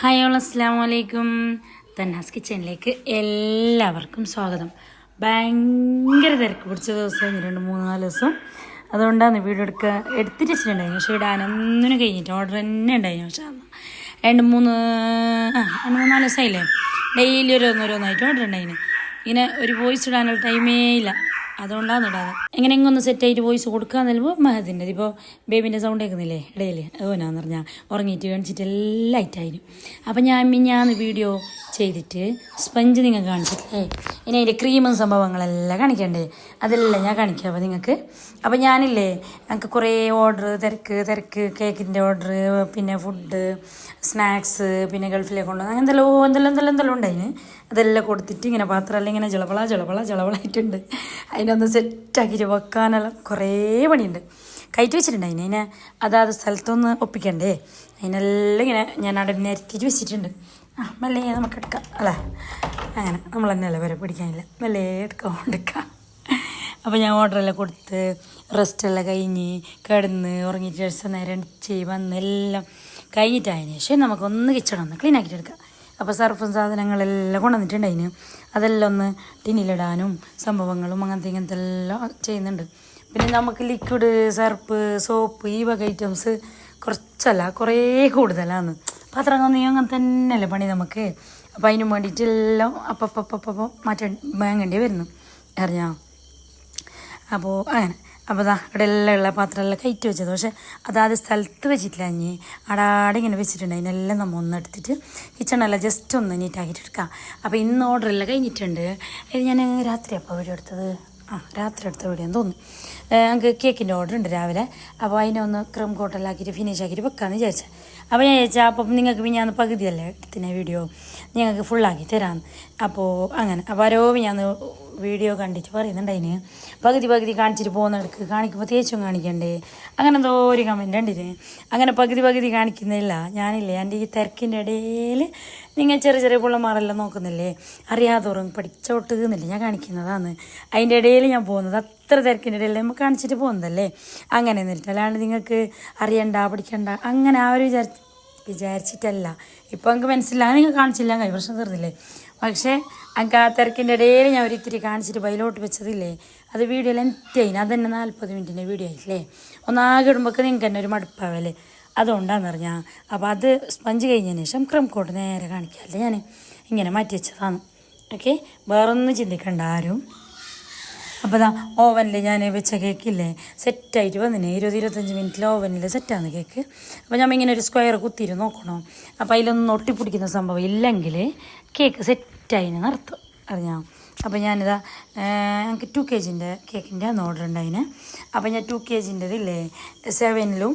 Hi all അസ്സാം വലൈക്കും തന്നാസ് കിച്ചണിലേക്ക് എല്ലാവർക്കും സ്വാഗതം. ഭയങ്കര തിരക്ക് പിടിച്ച ദിവസം രണ്ട് മൂന്ന് നാല് ദിവസം. അതുകൊണ്ടാണ് വീഡിയോ എടുക്കുക എടുത്തിട്ട് വെച്ചിട്ടുണ്ടായിരുന്നു. പക്ഷേ ഇടാനൊന്നിനും കഴിഞ്ഞിട്ട് ഓർഡർ തന്നെ ഉണ്ടായിരുന്നു പക്ഷേ രണ്ട് മൂന്ന് രണ്ട് മൂന്ന് നാല് ദിവസമായില്ലേ? ഡെയിലി ഓരോന്നോരോന്നായിട്ട് ഓർഡർ ഉണ്ടായിരുന്നു ഇങ്ങനെ ഒരു വോയിസ് ഇടാനുള്ള ടൈമേ ഇല്ല. അതുകൊണ്ടാണ് ഇടാതെ എങ്ങനെ ഒന്ന് സെറ്റ് ആയിട്ട് വോയിസ് കൊടുക്കാന്ന് പറയുമ്പോൾ മഹദിന്റെ ഇപ്പോൾ ബേബിന്റെ സൗണ്ട് കേൾക്കുന്നില്ലേ? ഇടയിൽ അതുപോലെയാണെന്ന് പറഞ്ഞാൽ ഉറങ്ങിയിട്ട് കാണിച്ചിട്ട് എല്ലാം ആയിട്ടായിരുന്നു അപ്പം ഞാൻ ഞാൻ വീഡിയോ ചെയ്തിട്ട് സ്പഞ്ച് നിങ്ങൾക്ക് കാണിച്ചിട്ടില്ലേ ഇനി അതിന്റെ ക്രീമും സംഭവങ്ങളെല്ലാം കാണിക്കണ്ടേ? അതെല്ലാം ഞാൻ കാണിക്കാം. അപ്പോൾ നിങ്ങൾക്ക് അപ്പോൾ ഞാനില്ലേ ഞങ്ങൾക്ക് കുറേ ഓർഡർ തിരക്ക് തിരക്ക് കേക്കിന്റെ ഓർഡർ പിന്നെ ഫുഡ് സ്നാക്സ് പിന്നെ ഗൾഫിലേക്ക് കൊണ്ടുവന്ന് അങ്ങനെ എന്തെല്ലോ എന്തെല്ലാം എന്തെല്ലാം എന്തെല്ലാം ഉണ്ടായിന്. അതെല്ലാം കൊടുത്തിട്ട് ഇങ്ങനെ പാത്രമെല്ലാം ഇങ്ങനെ ജളവള ജളവള ജളവളായിട്ടുണ്ട്. അതിനൊന്ന് സെറ്റാക്കിയിട്ട് വെക്കാനെല്ലാം കുറേ പണിയുണ്ട്. കയറ്റി വെച്ചിട്ടുണ്ട്. അതിന് അതിനെ അതാത് സ്ഥലത്തൊന്ന് ഒപ്പിക്കണ്ടേ? അതിനെല്ലാം ഇങ്ങനെ ഞാൻ അവിടെ നിരത്തിയിട്ട് വെച്ചിട്ടുണ്ട്. ആ മല്ലേ നമുക്ക് എടുക്കാം. അല്ലേ? അങ്ങനെ. നമ്മൾ തന്നെയല്ലേ വരെ പിടിക്കാനില്ല. മല്ലേ എടുക്കാം എടുക്കാം. അപ്പോൾ ഞാൻ ഓർഡറെല്ലാം കൊടുത്ത് റെസ്റ്റെല്ലാം കഴിഞ്ഞ് കിടന്ന് ഉറങ്ങിയിട്ട് ദിവസം നേരം ചെയ് എല്ലാം കഴിഞ്ഞിട്ടായതിനു ശേഷം നമുക്കൊന്ന് കിച്ചൺ ഒന്ന് ക്ലീൻ ആക്കിയിട്ട് എടുക്കാം. അപ്പോൾ സർഫും സാധനങ്ങളെല്ലാം കൊണ്ടുവന്നിട്ടുണ്ട് അതിന് അതെല്ലാം ഒന്ന് ടിന്നിലിടാനും സംഭവങ്ങളും അങ്ങനത്തെ ഇങ്ങനത്തെ എല്ലാം ചെയ്യുന്നുണ്ട്. പിന്നെ നമുക്ക് ലിക്വിഡ് സർപ്പ് സോപ്പ് ഈ വക ഐറ്റംസ് കുറച്ചല്ല കുറേ കൂടുതലാണ്. പാത്രം കന്നി അങ്ങനെ തന്നെയല്ലേ പണി നമുക്ക്? അപ്പോൾ അതിനും വേണ്ടിയിട്ട് എല്ലാം അപ്പം മാറ്റ വാങ്ങേണ്ടി വരുന്നു. അറിഞ്ഞാൽ അപ്പോൾ അങ്ങനെ. അപ്പോൾ അതാ ഇവിടെ എല്ലാം ഉള്ള പാത്രമെല്ലാം കയറ്റി വെച്ചത്. പക്ഷേ അതാത് സ്ഥലത്ത് വെച്ചിട്ടില്ല ഇനി. അടാടെ ഇങ്ങനെ വെച്ചിട്ടുണ്ട്. അതിനെല്ലാം നമ്മൾ ഒന്ന് എടുത്തിട്ട് കിച്ചണെല്ലാം ജസ്റ്റ് ഒന്ന് നീറ്റാക്കിയിട്ട് എടുക്കാം. അപ്പോൾ ഇന്ന് ഓർഡറെല്ലാം കഴിഞ്ഞിട്ടുണ്ട്. ഞാൻ രാത്രി അപ്പോൾ വീഡിയോ എടുത്തത്? ആ രാത്രി എടുത്ത വീഡിയോ എന്ന് തോന്നുന്നു. ഞങ്ങൾക്ക് കേക്കിന്റെ ഓർഡർ ഉണ്ട് രാവിലെ. അപ്പോൾ അതിനെ ഒന്ന് ക്രീം കോട്ടെല്ലാം ആക്കിയിട്ട് ഫിനിഷ് ആക്കിയിട്ട് വെക്കാമെന്ന് വിചാരിച്ചത് അപ്പോൾ ഞാൻ ചോദിച്ചാൽ അപ്പം നിങ്ങൾക്ക് ഞാൻ പകുതിയല്ലേ എടുത്തിനെ വീഡിയോ ഞങ്ങൾക്ക് ഫുള്ളാക്കി തരാമെന്ന് അപ്പോൾ അങ്ങനെ. അപ്പോൾ ആരോ ഞാൻ വീഡിയോ കണ്ടിട്ട് പറയുന്നുണ്ട് അതിന് പകുതി പകുതി കാണിച്ചിട്ട് പോകുന്നിടക്ക് കാണിക്കുമ്പോൾ തേച്ചും കാണിക്കണ്ടേ? അങ്ങനെ എന്തോ ഒരു കമന്റ് ഉണ്ടിന് അങ്ങനെ പകുതി പകുതി കാണിക്കുന്നില്ല. ഞാനില്ലേ എന്റെ ഈ തിരക്കിന്റെ ഇടയിൽ നിങ്ങൾ ചെറിയ ചെറിയ പിള്ളമാരെല്ലാം നോക്കുന്നില്ലേ? അറിയാതോറും പഠിച്ചോട്ട് എന്നില്ല ഞാൻ കാണിക്കുന്നതാണ്. അതിന്റെ ഇടയിൽ ഞാൻ പോകുന്നത് അത്ര തിരക്കിന്റെ ഇടയിൽ നമ്മൾ കാണിച്ചിട്ട് പോകുന്നതല്ലേ? അങ്ങനെ എന്നിട്ട് അല്ലാണ്ട് നിങ്ങൾക്ക് അറിയണ്ട പഠിക്കണ്ട അങ്ങനെ ആ ഒരു വിചാരിച്ച് വിചാരിച്ചിട്ടല്ല. ഇപ്പോൾ എനിക്ക് മനസ്സിലാകാൻ നിങ്ങൾ കാണിച്ചില്ല. കൈ പ്രശ്നം തീർന്നില്ലേ? പക്ഷേ എനിക്ക് ആ തിരക്കിന്റെ ഇടയിൽ ഞാൻ ഒരിത്തിരി കാണിച്ചിട്ട് ബൈലോട്ട് വെച്ചതില്ലേ? അത് വീഡിയോ ലെന്റ് അത് തന്നെ നാൽപ്പത് മിനിറ്റിന്റെ വീഡിയോ ആയില്ലേ ഒന്നാകെ ഇടുമ്പോൾ നിങ്ങൾക്ക് തന്നെ ഒരു മടുപ്പാവല്ലേ അതുകൊണ്ടാന്ന് പറഞ്ഞാൽ അപ്പോൾ അത് സ്പഞ്ച് കഴിഞ്ഞതിന് ശേഷം ക്രം കോട്ട് നേരെ കാണിക്കാമല്ലേ ഞാൻ ഇങ്ങനെ മാറ്റി വെച്ചതാണ്. ഓക്കെ വേറൊന്നും ചിന്തിക്കണ്ട ആരും. അപ്പോൾ ദാ ഓവനിൽ ഞാൻ വെച്ച കേക്കില്ലേ? സെറ്റായിട്ട് വന്നിന്. ഇരുപത് ഇരുപത്തഞ്ച് മിനിറ്റിൽ ഓവനിൽ സെറ്റാണ് കേക്ക്. അപ്പോൾ ഞാൻ ഇങ്ങനെ ഒരു സ്ക്വയർ കുത്തിരി നോക്കണോ? അപ്പോൾ അതിലൊന്നും ഒട്ടിപ്പിടിക്കുന്ന സംഭവം ഇല്ലെങ്കിൽ കേക്ക് സെറ്റായി നിർത്തും അറിഞ്ഞാൽ അപ്പോൾ ഞാനിതാ എനിക്ക് ടു കെ ജിന്റെ കേക്കിന്റെ ആണ് ഓർഡർ ഉണ്ടായിന് അപ്പോൾ ഞാൻ ടു കെ ജിന്റെതില്ലേ സെവനിലും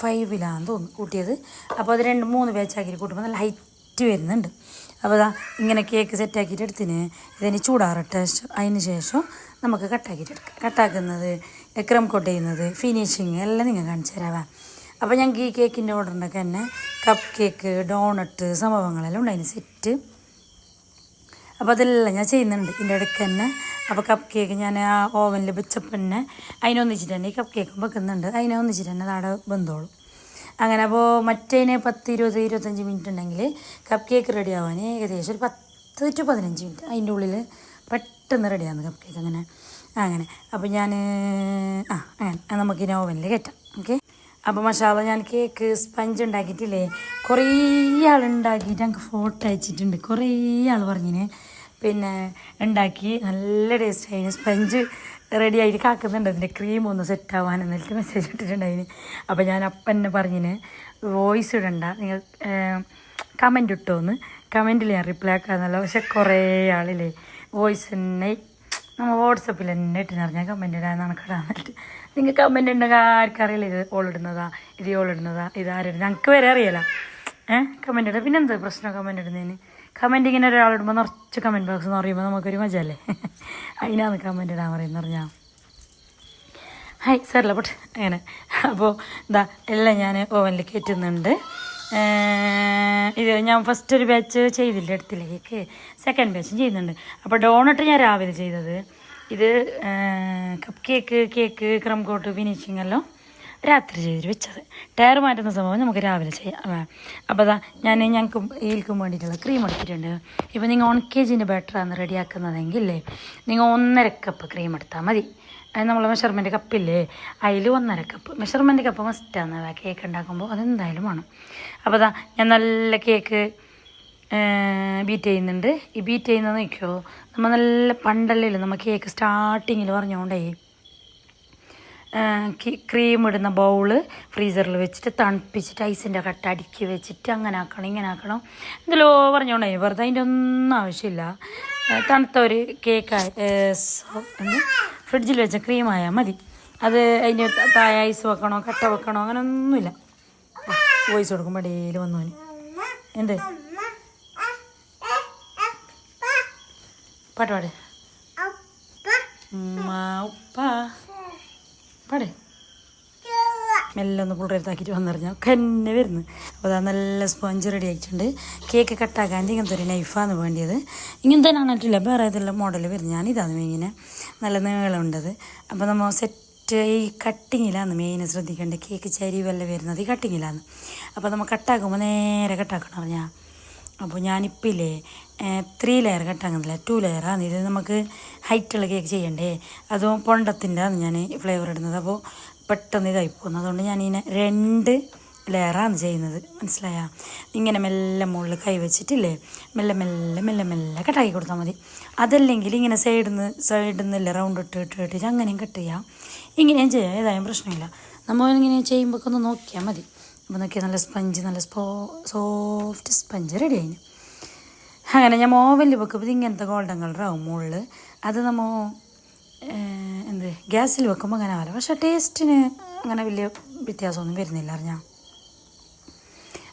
ഫൈവിലാന്ന് തോന്നുന്നു കൂട്ടിയത്. അപ്പോൾ അത് രണ്ട് മൂന്ന് ബാച്ചാക്കി കൂട്ടുമ്പോൾ നല്ല ഹൈറ്റ് വരുന്നുണ്ട്. അപ്പോൾ ഇങ്ങനെ കേക്ക് സെറ്റാക്കിയിട്ട് എടുത്തിന്. ഇതിന് ചൂടാറട്ടെ അതിന് ശേഷം നമുക്ക് കട്ടാക്കിയിട്ട് എടുക്കാം. കട്ടാക്കുന്നത് ക്രം കോട്ട് ചെയ്യുന്നത് ഫിനിഷിങ് എല്ലാം നിങ്ങൾ കാണിച്ചു തരാവാ. അപ്പോൾ ഞങ്ങൾക്ക് ഈ കേക്കിന്റെ ഓർഡറിനൊക്കെ തന്നെ കപ്പ് കേക്ക് ഡോണട്ട് സംഭവങ്ങളെല്ലാം ഉണ്ട് അതിന് സെറ്റ് അപ്പോൾ അതെല്ലാം ഞാൻ ചെയ്യുന്നുണ്ട്. ഇതിന്റെ ഇടയ്ക്ക് തന്നെ അപ്പോൾ കപ്പ് കേക്ക് ഞാൻ ആ ഓവനിൽ വെച്ചപ്പോൾ തന്നെ അതിനൊന്നിച്ചിട്ട് തന്നെ ഈ കപ്പ് കേക്കും വെക്കുന്നുണ്ട്. അതിനെ ഒന്നിച്ചിട്ട് തന്നെ നാടെ ബന്ധോളും അങ്ങനെ അപ്പോൾ മറ്റേനെ പത്ത് ഇരുപത് ഇരുപത്തഞ്ച് മിനിറ്റ് ഉണ്ടെങ്കിൽ കപ്പ് കേക്ക് റെഡി ആവാൻ ഏകദേശം ഒരു പത്ത് ടു പതിനഞ്ച് മിനിറ്റ്. അതിന്റെ ഉള്ളിൽ പെട്ടെന്ന് റെഡിയാകുന്നു കപ്പ് കേക്ക് അങ്ങനെ. അങ്ങനെ. അപ്പോൾ ഞാൻ ആ അങ്ങനെ. നമുക്ക് ഇനി ഓവനിൽ കയറ്റാം. ഓക്കെ അപ്പോൾ മഷാല ഞാൻ കേക്ക് സ്പഞ്ച് ഉണ്ടാക്കിയിട്ടില്ലേ? കുറേ ആൾ ഉണ്ടാക്കിയിട്ട് ഞങ്ങൾക്ക് ഫോട്ടോ അയച്ചിട്ടുണ്ട്. കുറേ ആൾ പറഞ്ഞിന്. പിന്നെ ഉണ്ടാക്കി. നല്ല ടേസ്റ്റ് ആയിന് സ്പഞ്ച് റെഡി ആയിട്ട് കാക്കുന്നുണ്ട് അതിന്റെ ക്രീം ഒന്ന് സെറ്റ് ആവാൻ എന്നിട്ട് മെസ്സേജ് ഇട്ടിട്ടുണ്ടായിന് അപ്പോൾ ഞാൻ അപ്പം എന്നെ പറഞ്ഞിന് വോയിസ് ഇടണ്ട. നിങ്ങൾ കമന്റ് ഇട്ടോന്ന് കമന്റിൽ ഞാൻ റിപ്ലൈ ആക്കാന്നല്ല. പക്ഷെ കുറേ ആളില്ലേ വോയിസ് തന്നെ നമ്മൾ വാട്സപ്പിൽ തന്നെ ഇട്ടിന് അറിഞ്ഞാൽ കമന്റ് ഇടാൻ നടക്കിടാൻ വേണ്ടിയിട്ട് നിങ്ങൾ കമന്റ് ഉണ്ടെങ്കിൽ ആർക്കും അറിയില്ല. ഇത് ഓളിടുന്നതാ ഇത് ഓളിടുന്നതാ ഇത് ആരും ഞങ്ങൾക്ക് വരെ അറിയില്ല. ഏഹ് കമന്റ് ഇടാം പിന്നെന്താ പ്രശ്നം കമന്റ് ഇടുന്നതിന്? കമന്റ് ഇങ്ങനെ ഒരാളിടുമ്പോൾ നിറച്ച് കമന്റ് ബോക്സ് എന്ന് പറയുമ്പോൾ നമുക്കൊരു മജയല്ലേ അതിനാണ് കമന്റ് ഇടാൻ പറയുന്നത് പറഞ്ഞാൽ ഹായ് സാറില്ല പോട്ടെ അങ്ങനെ. അപ്പോൾ ഇതാ എല്ലാം ഞാൻ ഓവനിൽ കയറ്റുന്നുണ്ട് ഇത് ഞാൻ ഫസ്റ്റ് ഒരു ബാച്ച് ചെയ്തില്ല എടുത്തില്ല സെക്കൻഡ് ബാച്ചും ചെയ്യുന്നുണ്ട്. അപ്പോൾ ഡോണട്ട് ഞാൻ രാവിലെ ചെയ്തത്. ഇത് cupcake cake crumb coat finishing എല്ലാം. രാത്രി ചെയ്ത് വെച്ചത്. ടയർ മാറ്റുന്ന സംഭവം നമുക്ക് രാവിലെ ചെയ്യാം. അപ്പോൾ അതാ ഞാൻ ഞങ്ങൾക്ക് ഈൽക്കും വേണ്ടിയിട്ടുള്ള ക്രീം എടുത്തിട്ടുണ്ട്. ഇപ്പോൾ നിങ്ങൾ വൺ കെ ജിന്റെ ബാറ്ററാണ് റെഡിയാക്കുന്നതെങ്കിൽ നിങ്ങൾ ഒന്നര കപ്പ് ക്രീം എടുത്താൽ മതി. നമ്മൾ മെഷർമെന്റ് കപ്പില്ലേ അതിൽ ഒന്നര കപ്പ് മെഷർമെന്റ് കപ്പ് മസ്റ്റാണ് കേക്ക് ഉണ്ടാക്കുമ്പോൾ അതെന്തായാലും വേണം. അപ്പോൾ അതാ ഞാൻ നല്ല കേക്ക് ബീറ്റ് ചെയ്യുന്നുണ്ട്. ഈ ബീറ്റ് ചെയ്യുന്നത് നോക്കിയോ? നമ്മൾ നല്ല പണ്ടല്ലേ നമ്മൾ കേക്ക് സ്റ്റാർട്ടിങ്ങിൽ പറഞ്ഞുകൊണ്ടേ ക്രീം ഇടുന്ന ബൗൾ ഫ്രീസറിൽ വെച്ചിട്ട് തണുപ്പിച്ചിട്ട് ഐസിന്റെ കട്ട അടുക്കി വെച്ചിട്ട് അങ്ങനെ ആക്കണം ഇങ്ങനെ ആക്കണം. എന്തെല്ലോ പറഞ്ഞോണ്ടേ വെറുതെ അതിന്റെ ഒന്നും ആവശ്യമില്ല. തണുത്ത ഒരു കേക്ക് ഫ്രിഡ്ജിൽ വെച്ച ക്രീമായാൽ മതി. അത് അതിന്റെ തായ ഐസ് വെക്കണോ കട്ട വെക്കണോ അങ്ങനെ ഒന്നുമില്ല. വോയിസ് കൊടുക്കുമ്പോൾ ഡെയിലി വന്നോന് എന്ത്? പാട്ട് പാട്. ഉമ്മ ഉപ്പ. പാട്. മെല്ലെ ഒന്ന് പുള്ളേരത്താക്കിയിട്ട് വന്നറിഞ്ഞാൽ കന്നെ വരുന്നു. അപ്പോൾ അതാ നല്ല സ്പോഞ്ച് റെഡി ആയിട്ടുണ്ട്. കേക്ക് കട്ടാക്കാൻ ഇങ്ങനത്തെ ഒരു നൈഫാണ് വേണ്ടിയത്. ഇങ്ങനത്തെ ആണിട്ടില്ല. വേറെ ഏതെല്ലാം മോഡൽ ഞാൻ ഇതാണ് ഇങ്ങനെ നല്ല നീളമുണ്ടത്. അപ്പോൾ നമ്മൾ സെറ്റ് ഈ കട്ടിങ്ങിലാണ് മെയിനെ ശ്രദ്ധിക്കേണ്ടത്. കേക്ക് ചരിവല്ല വരുന്നത് ഈ കട്ടിങ്ങിലാണ് അപ്പോൾ നമ്മൾ കട്ടാക്കുമ്പോൾ നേരെ കട്ടാക്കണം പറഞ്ഞാൽ അപ്പോൾ ഞാനിപ്പോൾ ഇല്ലേ ത്രീ ലെയർ കട്ടാക്കുന്നില്ല ടു ലെയറാണ് ഇത് നമുക്ക് ഹൈറ്റുള്ള കേക്ക് ചെയ്യണ്ടേ? അതും പൊണ്ടത്തിന്റെ ആണ് ഞാൻ ഫ്ലേവർ ഇടുന്നത്. അപ്പോൾ പെട്ടെന്ന് ഇതായി പോകുന്നു അതുകൊണ്ട് ഞാനിങ്ങനെ രണ്ട് ലെയറാണ് ചെയ്യുന്നത്. മനസ്സിലായ? ഇങ്ങനെ മെല്ലെ മുകളിൽ കൈ വെച്ചിട്ടില്ലേ? മെല്ലെ മെല്ലെ മെല്ലെ മെല്ലെ കട്ടാക്കി കൊടുത്താൽ മതി. അതല്ലെങ്കിൽ ഇങ്ങനെ സൈഡിൽ നിന്ന് സൈഡിൽ നിന്നില്ല റൗണ്ട് ഇട്ട് ഇട്ട് ഇട്ടിട്ട് അങ്ങനെയും കട്ട് ചെയ്യാം. ഇങ്ങനെയും ചെയ്യാം. ഏതായാലും പ്രശ്നമില്ല. നമ്മൾ ഇങ്ങനെ ചെയ്യുമ്പോഴൊക്കെ ഒന്ന് നോക്കിയാൽ മതി. അപ്പോൾ നോക്കിയാൽ നല്ല സ്പഞ്ച് നല്ല സ്പോ സോഫ്റ്റ് സ്പഞ്ച് റെഡി ആയിന്. അങ്ങനെ ഞാൻ ഓവനിൽ വെക്കുമ്പോൾ ഇങ്ങനത്തെ ഗോൾഡൻ കളറാവും മുകളിൽ അത് നമ്മൾ എന്ത് ഗ്യാസിൽ വെക്കുമ്പോൾ അങ്ങനെ ആവില്ല. പക്ഷേ ടേസ്റ്റിന് അങ്ങനെ വലിയ വ്യത്യാസമൊന്നും വരുന്നില്ല അറിഞ്ഞാൽ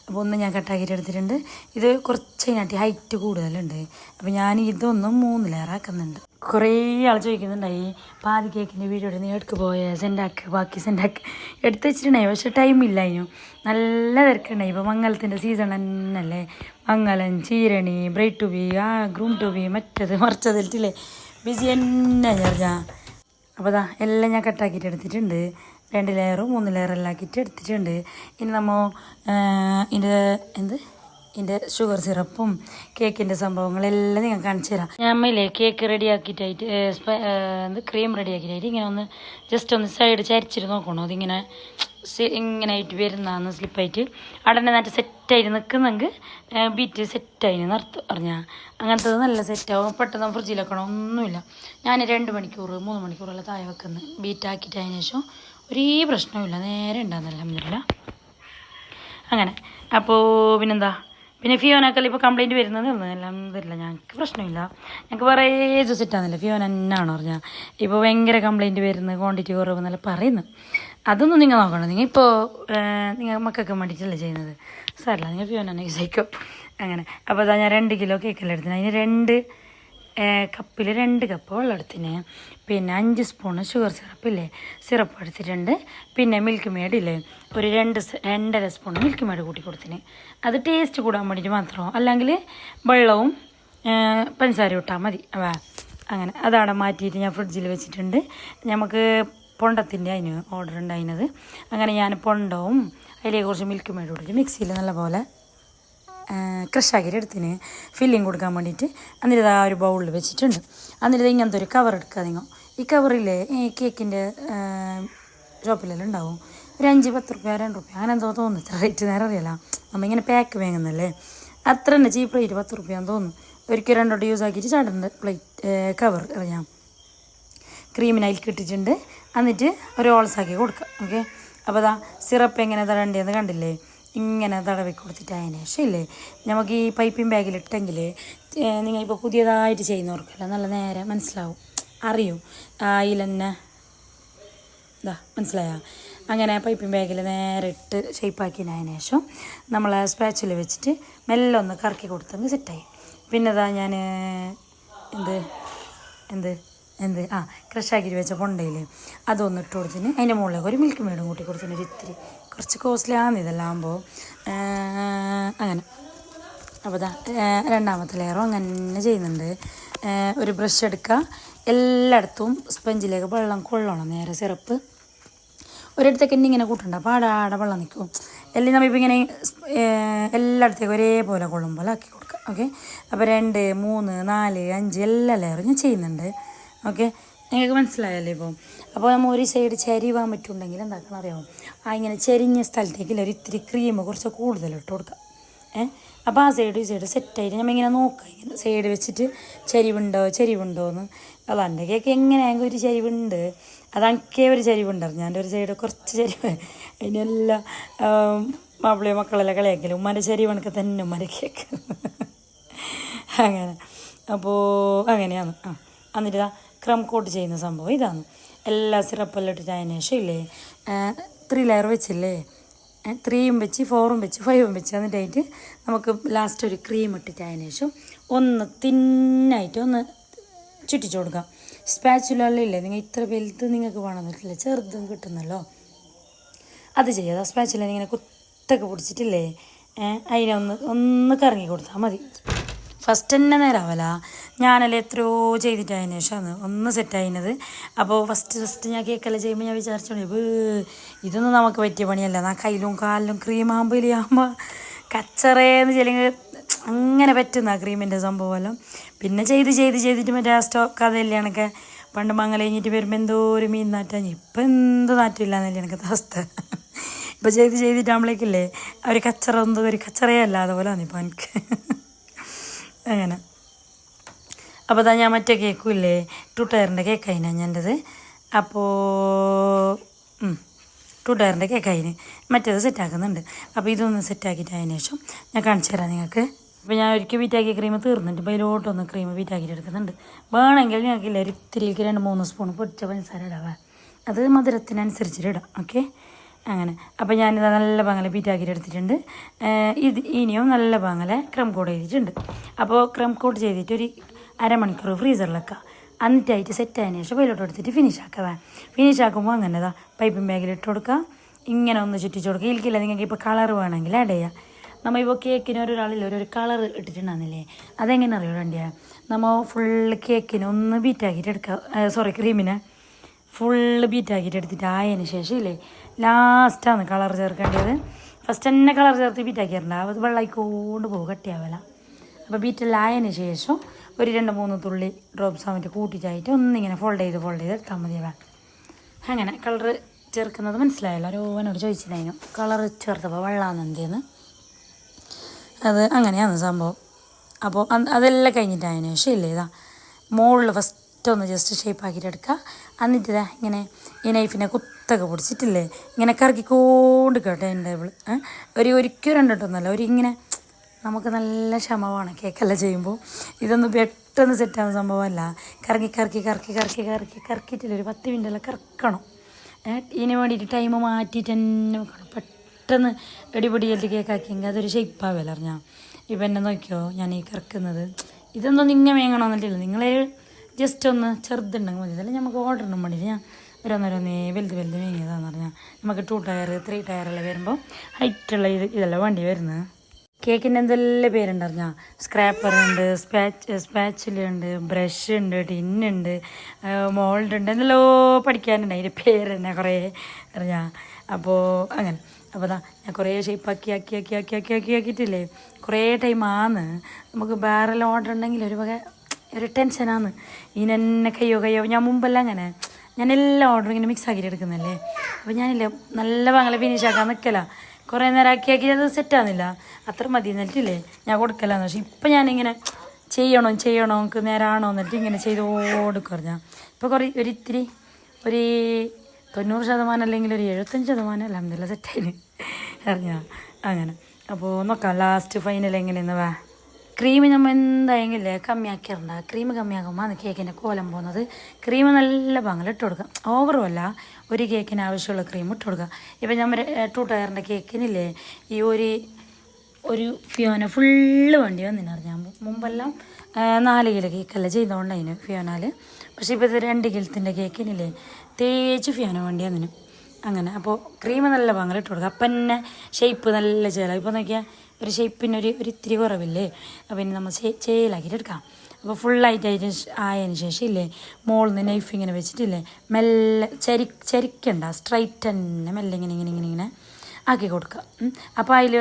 അപ്പോൾ ഒന്ന് ഞാൻ കട്ടാക്കിയിട്ട് എടുത്തിട്ടുണ്ട്. ഇത് കുറച്ച് അതിനാട്ടി ഹൈറ്റ് കൂടുതലുണ്ട്. അപ്പോൾ ഞാൻ ഇതൊന്നും മൂന്ന് ലെയറാക്കുന്നുണ്ട് കുറേ ആൾ ചോദിക്കുന്നുണ്ടായി പാതി കേക്കിന്റെ വീഡിയോ നീ എടുക്ക് പോയ സെൻഡാക്ക് ബാക്കി സെൻഡാക്ക് എടുത്ത് വെച്ചിട്ടുണ്ടായി പക്ഷേ ടൈമില്ല അതിനു നല്ല തിരക്കുണ്ടായി. ഇപ്പോൾ മംഗലത്തിന്റെ സീസൺ തന്നെയല്ലേ. മംഗലം ചീരണി ബ്രൈറ്റ് ടു ബി ആ ഗ്രൂം ടു ബി മറ്റത് മറിച്ചതിട്ടില്ലേ? ബിസി എന്നെ ഞാൻ അപ്പോൾ അതാ എല്ലാം ഞാൻ കട്ടാക്കിയിട്ട് എടുത്തിട്ടുണ്ട്. രണ്ട് ലെയറും മൂന്ന് ലെയറും എല്ലാം ആക്കിയിട്ട് എടുത്തിട്ടുണ്ട്. ഇനി നമ്മൾ ഇതിന്റെ എന്ത്? ഇതിന്റെ ഷുഗർ സിറപ്പും കേക്കിന്റെ സംഭവങ്ങളെല്ലാം നിങ്ങൾ കാണിച്ചു തരാം. ഞമ്മയില്ലേ കേക്ക് റെഡി ആക്കിയിട്ടായിട്ട് എന്ത് ക്രീം റെഡി ആക്കിയിട്ടായിട്ട് ഇങ്ങനെ ഒന്ന് ജസ്റ്റ് ഒന്ന് സൈഡ് ചരിച്ചിട്ട് നോക്കണോ? അതിങ്ങനെ ഇങ്ങനെ ആയിട്ട് വരുന്നതാണ് സ്ലിപ്പായിട്ട് അവിടെ നല്ല സെറ്റായിട്ട് നിൽക്കുന്നെങ്കിൽ ബീറ്റ് സെറ്റായി നിർത്തും പറഞ്ഞാൽ അങ്ങനത്തത് നല്ല സെറ്റാവും പെട്ടെന്ന് ഫ്രിഡ്ജിൽ വെക്കണം ഒന്നുമില്ല. ഞാൻ രണ്ട് മണിക്കൂർ മൂന്ന് മണിക്കൂറെല്ലാം താഴെ വെക്കുന്നത് ബീറ്റാക്കിയിട്ട് അതിന് ശേഷം ഒരേ പ്രശ്നമില്ല നേരെ ഉണ്ടാകുന്നില്ല അമ്മയില്ല അങ്ങനെ. അപ്പോൾ പിന്നെന്താ? പിന്നെ ഫിയോനൊക്കെ ഇപ്പോൾ കംപ്ലയിന്റ് വരുന്നത്? എല്ലാം തരില്ല ഞങ്ങൾക്ക് പ്രശ്നമില്ല. ഞങ്ങൾക്ക് വേറെ ദിവസം സെറ്റാന്നില്ല ഫിയോന എന്നാണ് പറഞ്ഞാൽ ഇപ്പോൾ ഭയങ്കര കംപ്ലയിന്റ് വരുന്നത്. ക്വാണ്ടിറ്റി കുറവ് എന്നല്ല പറയുന്നത്. അതൊന്നും നിങ്ങൾ നോക്കണം നിങ്ങൾ ഇപ്പോൾ നിങ്ങൾ മക്കൾക്ക് വേണ്ടിയിട്ടല്ലേ ചെയ്യുന്നത്? സാറില്ല നിങ്ങൾ ഫിയോന സഹിക്കോ അങ്ങനെ. അപ്പോൾ അതാ ഞാൻ രണ്ട് കിലോ കേക്കെല്ലാം എടുത്തിന്. അതിന് രണ്ട് കപ്പിൽ രണ്ട് കപ്പ് വെള്ളം എടുത്തിന്. പിന്നെ അഞ്ച് സ്പൂണ് ഷുഗർ സിറപ്പില്ലേ സിറപ്പ് എടുത്തിട്ടുണ്ട്. പിന്നെ മിൽക്ക് മേഡില്ലേ ഒരു രണ്ട് രണ്ടര സ്പൂൺ മിൽക്ക് മേഡ് കൂട്ടി കൊടുത്തിന്. അത് ടേസ്റ്റ് കൂടാൻ വേണ്ടിയിട്ട് മാത്രമോ അല്ലെങ്കിൽ വെള്ളവും പഞ്ചസാര ഇട്ടാൽ മതി. അങ്ങനെ. അതവിടെ മാറ്റിയിട്ട് ഞാൻ ഫ്രിഡ്ജിൽ വെച്ചിട്ടുണ്ട്. നമുക്ക് പൊണ്ടത്തിന്റെ അതിന് ഓർഡർ ഉണ്ടായിരുന്നത്. അങ്ങനെ ഞാൻ പൊണ്ടവും അതിലേക്ക് കുറച്ച് മിൽക്ക് മേഡ് കൊടുത്തു മിക്സിയിൽ നല്ലപോലെ ക്രഷാക്കി എടുത്തിന് ഫില്ലിങ് കൊടുക്കാൻ വേണ്ടിയിട്ട് എന്നിട്ട് ആ ഒരു ബൗളിൽ വെച്ചിട്ടുണ്ട്. എന്നിട്ട് ഇങ്ങനത്തെ ഒരു കവർ എടുക്കുക നിങ്ങൾ ഈ കവറിൽ ഈ കേക്കിന്റെ ഷോപ്പിലെല്ലാം ഉണ്ടാവും? ഒരു അഞ്ച് പത്ത് റുപ്യ രണ്ട് റുപ്യ അങ്ങനെ എന്തോ തോന്നുന്നു. റേറ്റ് നേരെ അറിയില്ല. നമ്മൾ ഇങ്ങനെ പാക്ക് വാങ്ങുന്നല്ലേ അത്ര തന്നെ ചീപ്പ് റേറ്റ് പത്ത് റുപ്യാന്ന് തോന്നുന്നു. ഒരിക്കൽ രണ്ടോട്ട് യൂസ് ആക്കിയിട്ട് ചാടേണ്ട പ്ലേറ്റ് കവർ അറിയാം. ക്രീമിന് അതിൽ എന്നിട്ട് ഒരു ഓൾസാക്കി കൊടുക്കുക ഓക്കെ അപ്പോൾ അതാ സിറപ്പ് എങ്ങനെ തടേണ്ടതെന്ന് കണ്ടില്ലേ? ഇങ്ങനെ തടവി കൊടുത്തിട്ട് അതിന് ഇല്ലേ നമുക്ക് ഈ പൈപ്പിംഗ് ബാഗിലിട്ടെങ്കിൽ നിങ്ങൾ ഇപ്പോൾ പുതിയതായിട്ട് ചെയ്യുന്നവർക്കല്ല നല്ല നേരെ മനസ്സിലാവും അറിയും. അതിൽ തന്നെ ഇതാ മനസ്സിലായ? അങ്ങനെ പൈപ്പിംഗ് ബാഗിൽ നേരെ ഇട്ട് ഷേപ്പാക്കിയതിന് ശേഷം നമ്മൾ സ്പാച്ചിൽ വെച്ചിട്ട് മെല്ലെ ഒന്ന് കറക്കി കൊടുത്തെങ്കിൽ സെറ്റായി പിന്നെ ഇതാ ഞാൻ എന്ത് എന്ത്? എന്ത്? ആ ക്രഷാക്കി വെച്ച പൊണ്ടയിൽ അതൊന്ന് ഇട്ട് കൊടുത്തിന്. അതിന്റെ മുകളിലേക്ക് ഒരു മിൽക്ക് മേടും കൂട്ടി കൊടുത്തിന്. ഒരു ഇത്തിരി. കുറച്ച് കോസ്റ്റ്ലി ആണ് ഇതെല്ലാം ആകുമ്പോൾ അങ്ങനെ. അപ്പോൾ ഇതാ രണ്ടാമത്തെ ലെയറും അങ്ങനെ ചെയ്യുന്നുണ്ട്. ഒരു ബ്രഷ് എടുക്കുക എല്ലായിടത്തും സ്പഞ്ചിലേക്ക് വെള്ളം കൊള്ളണം. നേരെ സിറപ്പ്. ഒരിടത്തേക്ക് തന്നെ ഇങ്ങനെ കൂട്ടണ്ട. അപ്പോൾ ആടെ ആടെ വെള്ളം നിൽക്കും എല്ലാം നമ്മളിപ്പോൾ ഇങ്ങനെ എല്ലായിടത്തേക്കും ഒരേപോലെ കൊള്ളും പോലെ ആക്കി കൊടുക്കുക ഓക്കെ? അപ്പോൾ രണ്ട് മൂന്ന് നാല് അഞ്ച് എല്ലാ ലെയറും ഞാൻ ചെയ്യുന്നുണ്ട്. ഓക്കെ? നിങ്ങൾക്ക് മനസ്സിലായല്ലേ ഇപ്പോൾ അപ്പോൾ നമ്മൾ ഒരു സൈഡ് ചരിവാൻ പറ്റുണ്ടെങ്കിൽ എന്താക്കണം അറിയാമോ? ആ ഇങ്ങനെ ചരിഞ്ഞ സ്ഥലത്തേക്ക് ഒരു ഇത്തിരി ക്രീം കുറച്ച് കൂടുതൽ ഇട്ട് കൊടുക്കാം. ഏഹ് അപ്പോൾ ആ സൈഡ് ഈ സൈഡ് സെറ്റായിട്ട് നമ്മൾ ഇങ്ങനെ നോക്കാം. ഇങ്ങനെ സൈഡ് വെച്ചിട്ട് ചരിവുണ്ടോ ചരിവുണ്ടോ എന്ന്. അപ്പോൾ എന്റെ കേക്ക് എങ്ങനെയാണെങ്കിൽ ഒരു ചരിവുണ്ട്. അതൊക്കെ ഒരു ചരിവുണ്ടായിരുന്നു. ഞാൻ ഒരു സൈഡ് കുറച്ച് ചരിവ്. അതിനെല്ലാം മാപ്പിളയോ മക്കളെല്ലാം കളിയാക്കില്ല ഉമ്മാന്റെ ചരിവണക്ക് തന്നെ ഉമ്മാന്റെ കേക്ക്. അങ്ങനെ. അപ്പോൾ അങ്ങനെയാണ്. ആ എന്നിട്ട് ക്രം കോട്ട് ചെയ്യുന്ന സംഭവം ഇതാണ്. എല്ലാ സിറപ്പെല്ലാം ഇട്ടിട്ട് അതിന് ശേഷം ഇല്ലേ? ത്രീ ലെയർ വെച്ചില്ലേ? ത്രീയും വെച്ച് ഫോറും വെച്ച് ഫൈവും വെച്ച് എന്നിട്ടായിട്ട് നമുക്ക് ലാസ്റ്റ് ഒരു ക്രീം ഇട്ടിട്ട് അതിന് ശേഷം ഒന്ന് തിന്നായിട്ട് ഒന്ന് ചുറ്റിച്ചു കൊടുക്കാം. സ്പാച്ചുലല്ലേ നിങ്ങൾ ഇത്ര വലുത് നിങ്ങൾക്ക് വേണമെന്നില്ല ചെറുതും കിട്ടുന്നല്ലോ. അത് ചെയ്യാതെ സ്പാച്ചുല ഇങ്ങനെ കുത്തൊക്കെ പിടിച്ചിട്ടില്ലേ? അതിനെ ഒന്ന് ഒന്ന് കറങ്ങി കൊടുത്താൽ മതി. ഫസ്റ്റ് തന്നെ നേരാവല. ഞാനല്ലേ എത്രയോ ചെയ്തിട്ടതിന് ശേഷമാണ് ഒന്ന് സെറ്റായിരുന്നത് അപ്പോൾ ഫസ്റ്റ് ഫസ്റ്റ് ഞാൻ കേക്കെല്ലാം ചെയ്യുമ്പോൾ ഞാൻ വിചാരിച്ചോളൂ ഇതൊന്നും നമുക്ക് പറ്റിയ പണിയല്ല. ആ കയ്യിലും കാലിലും ക്രീം ആകുമ്പോൾ ആകുമ്പോൾ കച്ചറേന്ന് ചെല്ലെങ്കിൽ അങ്ങനെ പറ്റുന്ന ക്രീമിന്റെ സംഭവമെല്ലാം പിന്നെ ചെയ്ത് ചെയ്ത് ചെയ്തിട്ട് മറ്റേ ആ അത് കഥയില്ലാണൊക്കെ? പണ്ട് മംഗല കഴിഞ്ഞിട്ട് വരുമ്പോൾ എന്തോ ഒരു മീൻ നാറ്റാഞ്ഞ് ഇപ്പം എന്ത് നാറ്റില്ല എന്നല്ലേ എനിക്ക് അവസ്ഥ. ഇപ്പം ചെയ്ത് ചെയ്തിട്ടാകുമ്പോഴേക്കില്ലേ ഒരു കച്ചറ ഒന്നും ഒരു കച്ചറയല്ല. അതുപോലെ ആണ് ഇപ്പം എനിക്ക് അങ്ങനെ. അപ്പോൾ അതാ ഞാൻ മറ്റേ കേക്കും ഇല്ലേ ടു ടയറിന്റെ കേക്കായിനാ ഞാന്റെത് അപ്പോൾ ടു ടയറിന്റെ കേക്കായിന് മറ്റേത് സെറ്റാക്കുന്നുണ്ട് അപ്പോൾ ഇതൊന്ന് സെറ്റാക്കിയിട്ട് അതിന് ശേഷം ഞാൻ കാണിച്ചു തരാം നിങ്ങൾക്ക്. അപ്പോൾ ഞാൻ ഒരിക്കൽ വീറ്റാക്കിയ ക്രീം തീർന്നിട്ട് ഇപ്പോൾ ഇതിലോട്ടൊന്ന് ക്രീം വീറ്റാക്കിയിട്ട് എടുക്കുന്നുണ്ട്. വേണമെങ്കിൽ ഞങ്ങൾക്കില്ല ഒരു ഇത്തിരിക്ക് രണ്ട് മൂന്ന് സ്പൂൺ പൊടിച്ച പഞ്ചസാര ഇടാവേ അത് മധുരത്തിനനുസരിച്ചിട്ട് ഇടാം. ഓക്കെ അങ്ങനെ. അപ്പോൾ ഞാനിത് നല്ല പാങ്ങല ബീറ്റാക്കിയിട്ട് എടുത്തിട്ടുണ്ട്. ഇത് ഇനിയും നല്ല പാങ്ങല ക്രം കോഡ് ചെയ്തിട്ടുണ്ട്. അപ്പോൾ ക്രം കോഡ് ചെയ്തിട്ട് ഒരു അരമണിക്കൂർ ഫ്രീസറിൽ വെക്കുക എന്നിട്ടായിട്ട് സെറ്റ് ആയതിനു ശേഷം വെയിലോട്ട് എടുത്തിട്ട് ഫിനിഷ് ആക്കുക ഫിനിഷ് ആക്കുമ്പോൾ അങ്ങനെ ഇതാ പൈപ്പിംഗ് ബാഗിൽ ഇട്ട് കൊടുക്കുക ഇങ്ങനെ ഒന്ന് ചുറ്റിച്ച് കൊടുക്കുക ഇരിക്കില്ല നിങ്ങൾക്ക് ഇപ്പോൾ കളർ വേണമെങ്കിൽ ആഡ് ചെയ്യാം. നമ്മൾ ഇപ്പോൾ കേക്കിന് ഒരാളിൽ ഒരു കളർ ഇട്ടിട്ടുണ്ടാകുന്നില്ലേ അതെങ്ങനെ അറിയോ വേണ്ടിയ നമ്മൾ ഫുള്ള് കേക്കിന് ഒന്ന് ബീറ്റാക്കിയിട്ട് എടുക്കുക സോറി ക്രീമിനെ ഫുള്ള് ബീറ്റാക്കിയിട്ട് എടുത്തിട്ട് ആയതിനു ശേഷം ഇല്ലേ? ലാസ്റ്റാണ് കളർ ചേർക്കേണ്ടത്. ഫസ്റ്റ് തന്നെ കളർ ചേർത്ത് ബീറ്റാക്കിയിട്ടുണ്ട് അത് വെള്ളമായിക്കൊണ്ട് പോകും. കട്ടിയാവില്ല അപ്പോൾ ബീറ്റെല്ലായതിന് ശേഷം ഒരു രണ്ട് മൂന്ന് തുള്ളി ഡ്രോപ്സ് ആവുമ്പോൾ കൂട്ടിയിട്ടായിട്ട് ഒന്നിങ്ങനെ ഫോൾഡ് ചെയ്ത് ഫോൾഡ് ചെയ്ത് എടുത്താൽ മതിയാവാ അങ്ങനെ കളർ ചേർക്കുന്നത് മനസ്സിലായല്ലോ? ഓരോനോട് ചോദിച്ചിട്ടുണ്ടായിരുന്നു കളർ ചേർത്തപ്പോൾ വെള്ളമാണ് എന്തെന്ന്? അത് അങ്ങനെയാണ് സംഭവം. അപ്പോൾ അത് അതെല്ലാം കഴിഞ്ഞിട്ട് അതിന് ശേഷം ഇല്ലേ ഇതാ. മുകളിൽ ഫസ്റ്റ് ഒന്ന് ജസ്റ്റ് ഷേപ്പ് ആക്കിയിട്ട് എടുക്കുക എന്നിട്ട് ഇതാ ഇങ്ങനെ ഈ നൈഫിനെ കുത്തൊക്കെ പിടിച്ചിട്ടില്ലേ? ഇങ്ങനെ കറക്കിക്കൊണ്ട് കേട്ടോ എന്റെ ടേബിൾ ഒരു ഒരിക്കലും രണ്ടിട്ടൊന്നുമല്ല. ഒരു ഇങ്ങനെ നമുക്ക് നല്ല ക്ഷമമാണ് കേക്കെല്ലാം ചെയ്യുമ്പോൾ. ഇതൊന്നും പെട്ടെന്ന് സെറ്റാവുന്ന സംഭവമല്ല. കറക്കി കറക്കി കറക്കി കറക്കി കറക്കി കറക്കിയിട്ടില്ല? ഒരു പത്ത് മിനിറ്റെല്ലാം കറക്കണം. ഇതിന് വേണ്ടിയിട്ട് ടൈം മാറ്റിയിട്ട് തന്നെ വെക്കണം. പെട്ടെന്ന് എടിപൊടിയായിട്ട് കേക്കാക്കിയെങ്കിൽ അതൊരു ഷെയ്പ്പാവില്ല അറിഞ്ഞാൽ ഇപ്പം എന്നെ നോക്കിയോ? ഞാൻ ഈ കറക്കുന്നത്. ഇതൊന്നും നിങ്ങൾ വേങ്ങണമെന്നിട്ടില്ല നിങ്ങളെ ജസ്റ്റ് ഒന്ന് ചെറുതുണ്ടെങ്കിൽ മതി. അതല്ല നമുക്ക് ഓർഡറിനും വേണ്ടിയിട്ട്. ഞാൻ ഓരോന്നോരോന്നേ വലുത് വലുത് വേങ്ങിയതാന്ന് പറഞ്ഞാൽ നമുക്ക് ടു ടയർ ത്രീ ടയറെല്ലാം വരുമ്പോൾ ഹൈറ്റുള്ള ഇത് ഇതെല്ലാം വണ്ടി വരുന്നത് കേക്കിന്റെ എന്തെല്ലാം പേരുണ്ടറിഞ്ഞാൽ സ്ക്രാപ്പർ ഉണ്ട് സ്പാച്ച് സ്പാച്ചിലുണ്ട് ബ്രഷ് ഉണ്ട് ടിന്നുണ്ട് മോൾഡ് ഉണ്ട് എന്തെല്ലോ പഠിക്കാനുണ്ട്. അതിന്റെ പേര് തന്നെ കുറേ അറിഞ്ഞാൽ അപ്പോൾ അങ്ങനെ. അപ്പോൾ അതാ ഞാൻ കുറേ ഷേപ്പാക്കി ആക്കി ആക്കി ആക്കി ആക്കി ആക്കി ആക്കിയിട്ടില്ലേ? കുറേ ടൈം ആന്ന്. നമുക്ക് വേറെ ഓർഡർ ഉണ്ടെങ്കിൽ ഒരു വക ഒരു ടെൻഷനാണ് എന്നെ കയ്യോ കയ്യോ. ഞാൻ മുമ്പെല്ലാം അങ്ങനെ. ഞാൻ എല്ലാ ഓർഡറും ഇങ്ങനെ മിക്സ് ആക്കി എടുക്കുന്നല്ലേ അപ്പോൾ ഞാനില്ല നല്ല പങ്ങളെ ഫിനിഷ് ആക്കാൻ നിൽക്കല കുറേ നേരം ആക്കി ആക്കി അത് സെറ്റാകുന്നില്ല അത്ര മതി എന്നിട്ടില്ലേ? ഞാൻ കൊടുക്കലാന്ന്. പക്ഷേ ഇപ്പം ഞാനിങ്ങനെ ചെയ്യണോ ചെയ്യണോ നമുക്ക് നേരാണോ എന്നിട്ട് ഇങ്ങനെ ചെയ്ത് കുറഞ്ഞ ഇപ്പോൾ കുറേ ഒരു ഇത്തിരി ഒരു തൊണ്ണൂറ് ശതമാനം അല്ലെങ്കിൽ ഒരു എഴുപത്തഞ്ച് ശതമാനം അലഹമില്ല സെറ്റായി അറിഞ്ഞ? അങ്ങനെ. അപ്പോൾ നോക്കാം ലാസ്റ്റ് ഫൈനൽ എങ്ങനെയെന്ന് വാ. ക്രീം നമ്മൾ എന്തായെങ്കിലേ കമ്മിയാക്കിയിട്ടുണ്ട് ക്രീം കമ്മിയാക്കുമ്പോൾ ആണ് കേക്കിന്റെ കോലം പോകുന്നത്. ക്രീം നല്ല പങ്കൽ ഇട്ട് കൊടുക്കാം. ഓവറും അല്ല. ഒരു കേക്കിന് ആവശ്യമുള്ള ക്രീം ഇട്ട് കൊടുക്കുക ഇപ്പം ഞാൻ ടു ടയറിന്റെ കേക്കിനില്ലേ ഈ ഒരു ഒരു ഫിയോന ഫുള്ള് വണ്ടി വന്നിന് അറിഞ്ഞാൽ മുമ്പെല്ലാം നാല് കിലോ കേക്കല്ല ചെയ്തുകൊണ്ട് അതിന് ഫിയോനാൽ പക്ഷേ ഇപ്പോൾ ഇത് രണ്ട് കിലത്തിന്റെ കേക്കിനില്ലേ തേച്ച് ഫിയോന വണ്ടി വന്നിന്. അങ്ങനെ. അപ്പോൾ ക്രീം നല്ല ഇട്ട് കൊടുക്കുക അപ്പം തന്നെ ഷേപ്പ് നല്ല ചില ഇപ്പോൾ നോക്കിയാൽ ഒരു ഷേപ്പിന് ഒരു ഇത്തിരി കുറവില്ലേ? അപ്പം ഇനി നമ്മൾ ചേലാക്കിയിട്ട് എടുക്കാം. അപ്പോൾ ഫുള്ളായിട്ട് അതിന് ആയതിന് ശേഷം ഇല്ലേ മോളിൽ നിന്ന് നൈഫ് ഇങ്ങനെ വെച്ചിട്ടില്ലേ മെല്ലെ ചരി ചരിക്കണ്ട സ്ട്രൈറ്റ് തന്നെ മെല്ലെ ഇങ്ങനെ ഇങ്ങനെ ഇങ്ങനെ ഇങ്ങനെ ആക്കി കൊടുക്കുക. അപ്പോൾ അതിൽ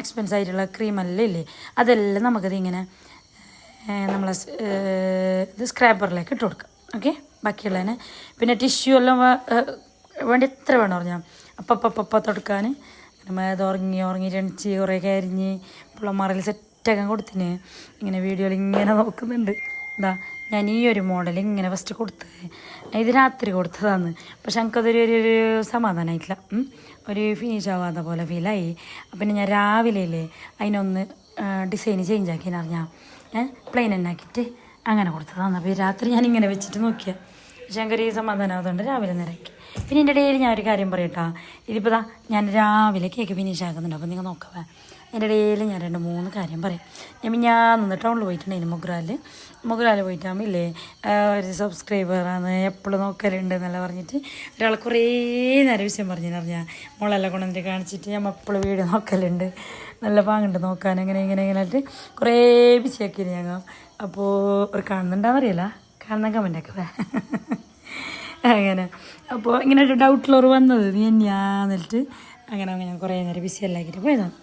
എക്സ്പെൻസ് ആയിട്ടുള്ള ക്രീമെല്ലാം ഇല്ലേ? അതെല്ലാം നമുക്കത് ഇങ്ങനെ നമ്മൾ ഇത് സ്ക്രാബറിലേക്ക് ഇട്ട് കൊടുക്കുക. ഓക്കെ? ബാക്കിയുള്ളതിന്. പിന്നെ ടിഷ്യൂ എല്ലാം വേണ്ടി എത്ര വേണം പറഞ്ഞാൽ അപ്പം അപ്പം അപ്പം തൊടുക്കാൻ. അത് ഉറങ്ങി ഉറങ്ങി രണിച്ച് കുറേ കരിഞ്ഞ് പിള്ളമാറിൽ സെറ്റാക്കാൻ കൊടുത്തിന്. ഇങ്ങനെ വീഡിയോയിൽ ഇങ്ങനെ നോക്കുന്നുണ്ട്. എന്താ ഞാൻ ഈ ഒരു മോഡൽ ഇങ്ങനെ ഫസ്റ്റ് കൊടുത്തത് ഇത് രാത്രി കൊടുത്തതാണ് പക്ഷെ എനിക്കതൊരു ഒരു ഒരു സമാധാനമായിട്ടില്ല ഒരു ഫിനിഷ് ആവാത്ത പോലെ ഫീലായി അപ്പം ഞാൻ രാവിലെ അതിനൊന്ന് ഡിസൈൻ ചേഞ്ച് ആക്കി അറിഞ്ഞാൽ ഞാൻ പ്ലെയിൻ എന്നാക്കിയിട്ട് അങ്ങനെ കൊടുത്തതാണ് അപ്പോൾ രാത്രി ഞാൻ ഇങ്ങനെ വെച്ചിട്ട് നോക്കിയാൽ പക്ഷെ എനിക്കൊരു സമാധാനം സമാധാനമായതുകൊണ്ട് രാവിലെ നിരക്കി. പിന്നെ എന്റെ ഇടയിൽ ഞാൻ ഒരു കാര്യം പറയട്ടാ. ഇതിപ്പോൾ ഞാൻ രാവിലെ കേക്ക് ഫിനിഷ് ആക്കുന്നുണ്ട്. അപ്പോൾ നിങ്ങൾ നോക്കാവേ എന്റെ ഇടയിൽ ഞാൻ രണ്ട് മൂന്ന് കാര്യം പറയാം. ഞാൻ ഞാൻ നിന്ന് ടൗണിൽ പോയിട്ടുണ്ടായിരുന്നു മൊഗ്രാൽ മൊഗ്രാൽ പോയിട്ടാകുമ്പോൾ ഇല്ലേ ഒരു സബ്സ്ക്രൈബറാണ് എപ്പോഴും നോക്കലുണ്ട് എന്നല്ല പറഞ്ഞിട്ട് ഒരാൾ കുറേ നേരം വിഷയം പറഞ്ഞു പറഞ്ഞാൽ മോളെല്ലാം കൊണ്ടുവന്നിട്ട് കാണിച്ചിട്ട് ഞാൻ എപ്പോഴും വീഡിയോ നോക്കലുണ്ട്. നല്ല പാങ്ങുണ്ട് നോക്കാൻ അങ്ങനെ ഇങ്ങനെ ഇങ്ങനെ ആയിട്ട് കുറേ ബിസിയാക്കി ഞങ്ങൾ. അപ്പോൾ ഒരു കാണുന്നുണ്ടാന്നറിയില്ല? കാണുന്ന കമന്റൊക്കെ അങ്ങനെ. അപ്പോൾ ഇങ്ങനെ ഒരു ഡൗട്ടിലോർ വന്നത് നീ ഞാൻ അങ്ങനെ അങ്ങനെ ഞാൻ കുറേ നേരം ബിസി എല്ലാക്കിയിട്ട് പോയതാണ്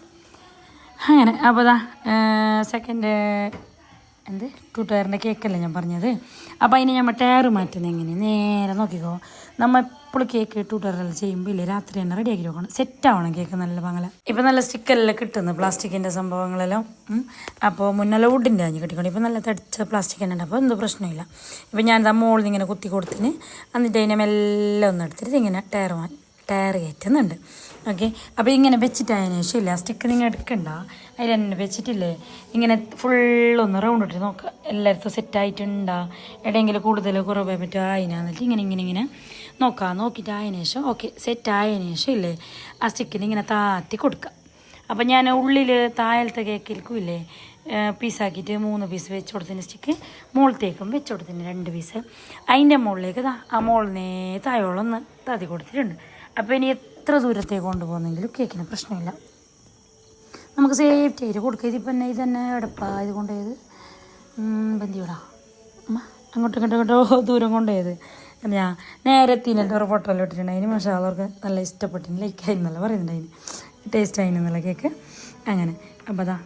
അങ്ങനെ അപ്പോൾ ദാ സെക്കൻഡ് എന്ത്? ടു ടയറിന്റെ കേക്കല്ലേ ഞാൻ പറഞ്ഞത്? അപ്പോൾ അതിന് നമ്മൾ ടയർ മാറ്റുന്നത് എങ്ങനെ നേരെ നോക്കിക്കോ. നമ്മൾ എപ്പോഴും കേക്ക് ടു ടയറെല്ലാം ചെയ്യുമ്പോൾ ഇല്ലേ? രാത്രി തന്നെ റെഡിയാക്കി വെക്കണം. സെറ്റ് ആവണം കേക്ക് നല്ല പങ്ങല. ഇപ്പം നല്ല സ്റ്റിക്കെല്ലാം കിട്ടുന്നു പ്ലാസ്റ്റിക്കിന്റെ സംഭവങ്ങളെല്ലാം. അപ്പോൾ മുന്നെല്ലാം വുഡിന്റെ അഞ്ഞ് കിട്ടിക്കൊണ്ട്. ഇപ്പം നല്ല തടിച്ച പ്ലാസ്റ്റിക് തന്നെ ഉണ്ട് അപ്പോൾ എന്ത് പ്രശ്നമില്ല ഇപ്പം ഞാൻ ഇതാ മോളിൽ ഇങ്ങനെ കുത്തി കൊടുത്തിന്. എന്നിട്ട് അതിനെ മെല്ലെ ഒന്ന് എടുത്തിട്ട് ഇങ്ങനെ ടയർ ടയർ കയറ്റുന്നുണ്ട്. ഓക്കെ അപ്പോൾ ഇങ്ങനെ വെച്ചിട്ടായതിനു ശേഷം ഇല്ല? സ്റ്റിക്ക് നിങ്ങൾ എടുക്കണ്ട. അതിൽ തന്നെ വെച്ചിട്ടില്ലേ? ഇങ്ങനെ ഫുള്ളൊന്ന് റൗണ്ട് ഇട്ട് നോക്കുക എല്ലായിടത്തും സെറ്റായിട്ടുണ്ടാ എവിടെയെങ്കിലും കൂടുതൽ കുറവ് പറ്റുമോ? അതിനാന്നിട്ട് ഇങ്ങനെ ഇങ്ങനെ ഇങ്ങനെ നോക്കാം നോക്കിയിട്ട് ആയതിനു ശേഷം ഓക്കെ സെറ്റ് ആയതിനു ശേഷം ഇല്ലേ? ആ സ്റ്റിക്കിന് ഇങ്ങനെ താത്തി കൊടുക്കുക അപ്പം ഞാൻ ഉള്ളിൽ താഴത്തെ കേക്കിൽക്കും ഇല്ലേ പീസാക്കിയിട്ട് മൂന്ന് പീസ് വെച്ച് കൊടുത്തതിന് സ്റ്റിക്ക് മുകളിലേക്കും വെച്ച് കൊടുത്തിന് രണ്ട് പീസ് അതിന്റെ മുകളിലേക്ക് താ ആ മുകളിനെ തായോളം ഒന്ന് താത്തി കൊടുത്തിട്ടുണ്ട്. അപ്പോൾ ഇനി എത്ര ദൂരത്തേക്ക് കൊണ്ടുപോകുന്നെങ്കിലും കേക്കിന് പ്രശ്നമില്ല. നമുക്ക് സേഫ്റ്റി ആയിട്ട് കൊടുക്കുക ഇതിപ്പോൾ തന്നെ ഇത് തന്നെ എടപ്പാ ഇത് കൊണ്ടുപോയത്. ബന്ധിവിടാ അമ്മ അങ്ങോട്ടും ഇങ്ങോട്ടോ ദൂരം കൊണ്ടുപോയത്. ഞാൻ നേരെ തിന്നിട്ട് ഒരു ഫോട്ടോ എല്ലാം ഇട്ടിട്ടുണ്ട് പക്ഷേ അവർക്ക് നല്ല ഇഷ്ടപ്പെട്ടിന്. ലൈക്ക് ആയിരുന്നല്ലോ പറയുന്നുണ്ട് അതിന് ടേസ്റ്റ് ആയിരുന്നല്ല കേക്ക്. അങ്ങനെ. അപ്പോൾ അതാ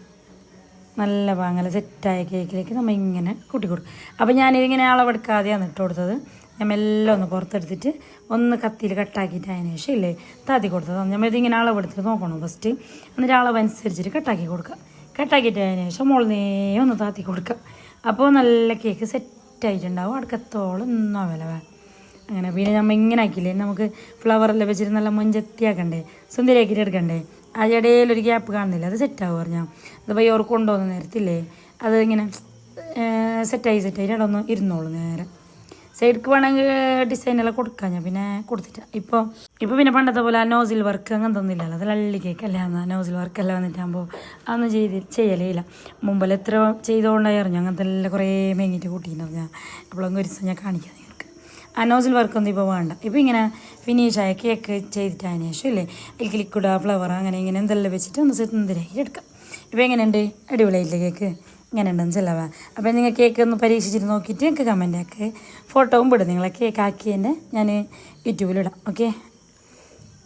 നല്ല പാങ്ങല സെറ്റായ കേക്കിലേക്ക് നമ്മൾ ഇങ്ങനെ കൂട്ടി കൊടുക്കും അപ്പോൾ ഞാനിതിങ്ങനെ അളവെടുക്കാതെയാണ് ഇട്ട് കൊടുത്തത്. ഞാൻ മെല്ലെ ഒന്ന് പുറത്തെടുത്തിട്ട് ഒന്ന് കത്തിയിൽ കട്ടാക്കിയിട്ട് അതിന് ശേഷം ഇല്ലേ താത്തി കൊടുത്തതാണ് നമ്മൾ ഇതിങ്ങനെ അളവെടുത്തിട്ട് നോക്കണം ഫസ്റ്റ് എന്നിട്ട് അളവനുസരിച്ചിട്ട് കട്ടാക്കി കൊടുക്കുക. കട്ടാക്കിയിട്ട് അതിന് ശേഷം മുളനേ ഒന്ന് താത്തി കൊടുക്കുക. അപ്പോൾ നല്ല കേക്ക് സെറ്റായിട്ടുണ്ടാവും അടുക്കത്തോളം ഒന്നും വില അങ്ങനെ. പിന്നെ നമ്മൾ ഇങ്ങനെ ആക്കിയില്ലേ? നമുക്ക് ഫ്ലവറെല്ലാം വെച്ചിട്ട് നല്ല മൊഞ്ചത്തിയാക്കണ്ടേ സുന്ദരിയാക്കിയിട്ട് എടുക്കണ്ടേ? ആ ഇടയിലൊരു ഗ്യാപ്പ് കാണുന്നില്ല. അത് സെറ്റാവും പറഞ്ഞാൽ അത് പയ്യ ഓർക്ക് കൊണ്ടുവന്ന് നേരത്തില്ലേ? അത് ഇങ്ങനെ സെറ്റായി സെറ്റായി അവിടെ ഒന്ന് ഇരുന്നോളൂ നേരെ. സൈഡ്ക്ക് വേണമെങ്കിൽ ഡിസൈനെല്ലാം കൊടുക്കാം ഞാൻ. പിന്നെ കൊടുത്തിട്ട്. ഇപ്പോൾ ഇപ്പോൾ പിന്നെ പണ്ടത്തെ പോലെ ആ നോസിൽ വർക്ക് അങ്ങനത്തെ ഒന്നും ഇല്ലല്ലോ. അത് ലള്ളി കേക്കല്ല അന്ന് നോസിൽ വർക്കെല്ലാം വന്നിട്ടാകുമ്പോൾ അതൊന്നും ചെയ്ത് ചെയ്യലേ ഇല്ല. മുമ്പിൽ എത്ര ചെയ്തുകൊണ്ടായിരുന്നു അങ്ങനത്തെ എല്ലാം കുറേ മേങ്ങിയിട്ട് കൂട്ടിയിട്ടുണ്ടാവും ഞാൻ. എപ്പോഴെങ്കിലും ഒരു ദിവസം ഞാൻ കാണിക്കാം ആ നോസിൽ വർക്കൊന്നും ഇപ്പോൾ വേണ്ട. ഇപ്പോൾ ഇങ്ങനെ ഫിനിഷായ കേക്ക് ചെയ്തിട്ട് അതിന് ശേഷം ഇല്ലേ? അതിലേക്ക് ലിക്വിഡ് ഫ്ലവർ അങ്ങനെ ഇങ്ങനെ എന്തെല്ലാം വെച്ചിട്ട് ഒന്ന് സുന്ദരമാക്കി എടുക്കാം. ഇപ്പോൾ എങ്ങനെയുണ്ട്? അടിപൊളിയായില്ലേ കേക്ക്? ഇങ്ങനെ ഉണ്ടെന്ന് ചിലവാ? അപ്പോൾ നിങ്ങൾ കേക്ക് ഒന്ന് പരീക്ഷിച്ചിട്ട് നോക്കിയിട്ട് എനിക്ക് കമന്റ് ആക്ക്. ഫോട്ടോവും വിടും നിങ്ങളെ കേക്ക് ആക്കി ആക്കിയതിന്റെ ഞാൻ യൂട്യൂബിലിടാം ഓക്കെ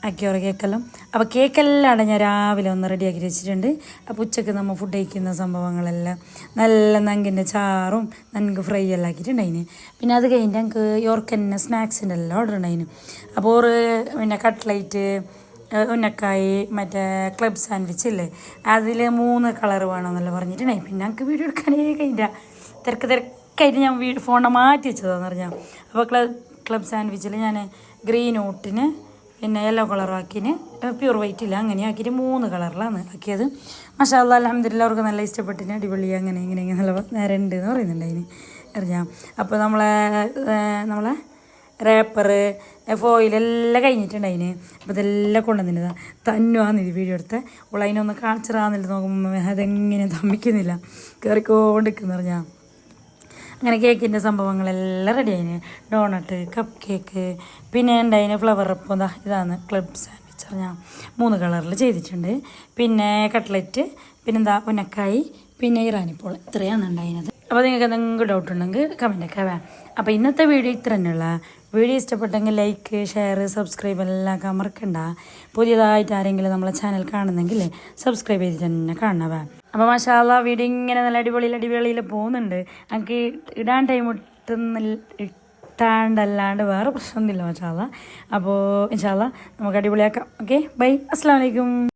ആക്കിയോറ കേക്കെല്ലാം. അപ്പോൾ കേക്കെല്ലാം ഞാൻ രാവിലെ ഒന്ന് റെഡിയാക്കി വെച്ചിട്ടുണ്ട്. അപ്പോൾ ഉച്ചയ്ക്ക് നമ്മൾ ഫുഡ് കഴിക്കുന്ന സംഭവങ്ങളെല്ലാം നല്ല നങ്കിന്റെ ചാറും നങ്ക് ഫ്രൈ എല്ലാം ആക്കിയിട്ടുണ്ടായിന്. പിന്നെ അത് കഴിഞ്ഞിട്ട് ഞങ്ങൾക്ക് യോർക്ക് തന്നെ സ്നാക്സിന്റെ എല്ലാം ഓർഡർ ഉണ്ടായിന്. അപ്പോൾ ഒരു പിന്നെ കട്ട്ലൈറ്റ് ഉന്നക്കായി മറ്റേ ക്ലബ് സാൻഡ്വിച്ച് ഇല്ലേ? അതിൽ മൂന്ന് കളർ വേണമെന്നല്ല പറഞ്ഞിട്ടുണ്ടായി പിന്നെ ഞങ്ങൾക്ക് വീഡിയോ എടുക്കാനേ കഴിഞ്ഞില്ല. തിരക്ക് തിരക്കായിട്ട് ഞാൻ വീട് ഫോണിനെ മാറ്റി വെച്ചതാന്ന് പറഞ്ഞാൽ അപ്പോൾ ക്ലബ് ക്ലബ് സാൻഡ്വിച്ചിൽ ഞാൻ ഗ്രീൻ ഊട്ടിന് പിന്നെ യെല്ലോ കളർ ആക്കിന്. പ്യൂർ വൈറ്റ് ഇല്ല അങ്ങനെ ആക്കിയിട്ട് മൂന്ന് കളറിലാണ് ആക്കിയത്. മഷാല്ല അലഹമ്മദില്ല അവർക്ക് നല്ല ഇഷ്ടപ്പെട്ടിന്. അടിപൊളി അങ്ങനെ ഇങ്ങനെ ഇങ്ങനെ നല്ല നേരെ ഉണ്ട് എന്ന് പറയുന്നുണ്ട് അതിന്. അറിയാം അപ്പോൾ നമ്മളെ നമ്മളെ റേപ്പറ് ഫോയിലെല്ലാം കഴിഞ്ഞിട്ടുണ്ട് അതിന്. അപ്പോൾ ഇതെല്ലാം കൊണ്ടുവന്നിരുന്നത് തന്നുവാന്ന് ഇത് വീഡിയോ എടുത്ത്. ഉള്ള അതിനൊന്ന് കാണിച്ചിറാന്നില്ല നോക്കുമ്പോൾ അതെങ്ങനെ തമ്മിക്കുന്നില്ല. കയറിക്കോണ്ടിരിക്കുന്ന പറഞ്ഞാൽ അങ്ങനെ കേക്കിന്റെ സംഭവങ്ങളെല്ലാം റെഡി ആയിന്. ഡോണട്ട് കപ്പ് കേക്ക് പിന്നെ ഉണ്ടായിന് ഫ്ലവർ അപ്പം ഇതാണ് ക്ലബ് സാൻഡ്വിച്ച് പറഞ്ഞാൽ മൂന്ന് കളറിൽ ചെയ്തിട്ടുണ്ട്. പിന്നെ കട്ട്ലറ്റ് പിന്നെന്താ ഉനക്കായി പിന്നെ ഇറാനിപ്പോൾ ഇത്രയാണ് ഉണ്ടായിരുന്നത് അപ്പോൾ നിങ്ങൾക്ക് എന്തെങ്കിലും ഡൗട്ട് ഉണ്ടെങ്കിൽ കമന്റൊക്കെ വേണം അപ്പോൾ ഇന്നത്തെ വീഡിയോ ഇത്ര തന്നെയുള്ള. വീഡിയോ ഇഷ്ടപ്പെട്ടെങ്കിൽ ലൈക്ക് ഷെയർ സബ്സ്ക്രൈബ് എല്ലാം മറക്കണ്ട. പുതിയതായിട്ട് ആരെങ്കിലും നമ്മളെ ചാനൽ കാണുന്നെങ്കിൽ സബ്സ്ക്രൈബ് ചെയ്തിട്ട് തന്നെ കാണണവേ അപ്പോൾ മഷാല വീഡിയോ ഇങ്ങനെ നല്ല അടിപൊളിയിൽ അടിപൊളിയിൽ പോകുന്നുണ്ട്. എനിക്ക് ഇടാൻ ടൈം ഇട്ടുന്നില്ല ഇട്ടാണ്ടല്ലാണ്ട് വേറെ പ്രശ്നമൊന്നുമില്ല മഷാല അപ്പോൾ ഇൻഷാല്ല നമുക്ക് അടിപൊളിയാക്കാം. ഓക്കെ ബൈ അസ്സാം വലൈക്കും